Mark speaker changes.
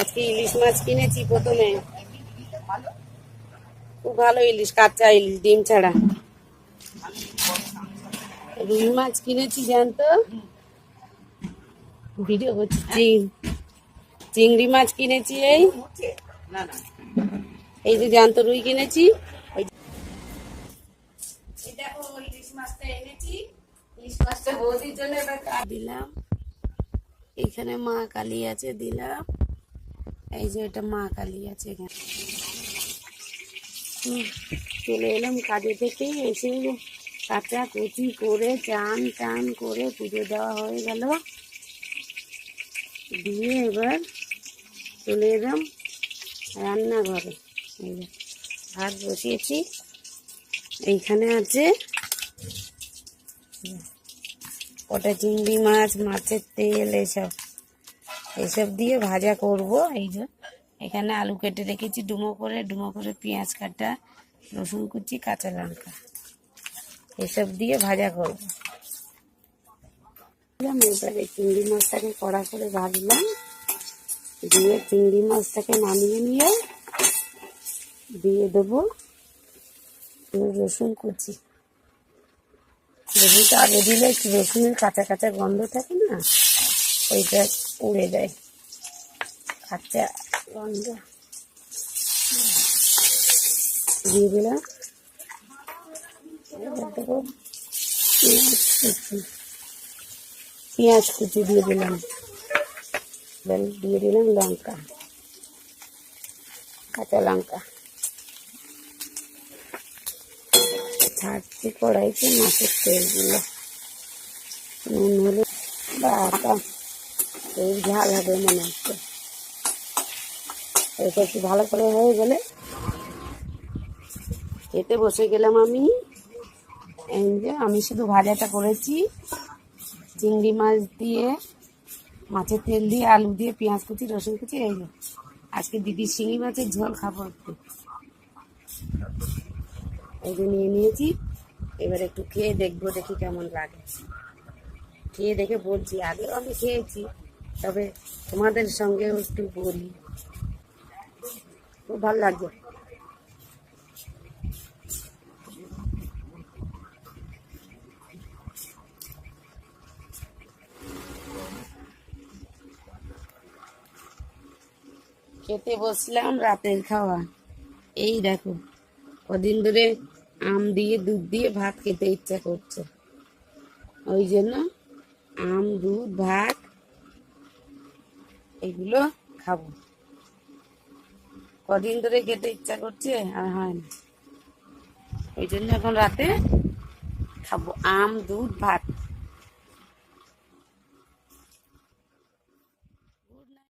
Speaker 1: আজকে ইলিশ মাছ কিনেছি প্রথমে। খুব ভালো ইলিশ, কাঁচা ইলিশ, ডিম ছাড়া। রুই মাছ কিনেছি, জানতো? ভিডিও করছি। চিংড়ি মাছ কিনেছি এই। এই যে জ্যান্ত রুই কিনেছি। দেখো জন্য দিলাম। এখানে মা কালী আছে, দিলাম। এই যে এটা মা কালী আছে এখানে। চলে এলাম কাজে থেকে, এসে কাঁচা কুচি করে চান টান করে পুজো দেওয়া হয়ে গেল। দিয়ে এবার চলে এলাম রান্নাঘরে। ভাত বসিয়েছি। এইখানে আছে কটা চিংড়ি মাছ, মাছের তেল, এসব। এসব দিয়ে ভাজা করব, এই যে। এখানে আলু কেটে রেখেছি, ডুমো করে ডুমো করে পেঁয়াজ কাটা, রসুন কুচি, কাঁচা লঙ্কা। এসব দিয়ে ভাজা করব। এবারে চিংড়ি মাছটাকে কড়া করে ভাজলাম। দিয়ে চিংড়ি মাছটাকে নামিয়ে নিয়ে দিয়ে দেবো রসুন কুচি। রসুনটা আগে দিলে রসুনের কাঁচা কাঁচা গন্ধ থাকে না? ওইটা উড়ে যায় কাঁচা গন্ধ দিয়ে দিলাম। পেঁয়াজ কুচি দিয়ে দিলাম। দিয়ে দিলাম লঙ্কা, কাঁচা লঙ্কা। ছাড়ছি কড়াইতে মাছের তেলগুলো। নুন হলে বাটা। এই ঝাল হবে মনে হচ্ছে। এটা একটু ভালো করে হয়ে গেলে খেতে বসে গেলাম আমি। এই যে আমি শুধু ভাজাটা করেছি। চিংড়ি মাছ দিয়ে, মাছের তেল দিয়ে, আলু দিয়ে, পেঁয়াজ কুচি, রসুন কুচি, এই আজকে দিদি শিঙি মাছের ঝোল খাব একটু। এই যে নিয়ে নিয়েছি। এবার একটু খেয়ে দেখব দেখি কেমন লাগে। খেয়ে দেখে বলছি, আগেও আমি খেয়েছি। তবে তোমাদের সঙ্গেও একটু বলি। খুব ভালো লাগবে খেতে বসলাম রাতের খাওয়া। এই দেখো, কদিন ধরে আম দিয়ে, দুধ দিয়ে ভাত খেতে ইচ্ছা করছে। ওই জন্য আম, দুধ, ভাত এগুলো খাব। কদিন ধরে খেতে ইচ্ছা করছে, আর হয় না। এই জন্য এখন রাতে খাব। আম, দুধ, ভাত।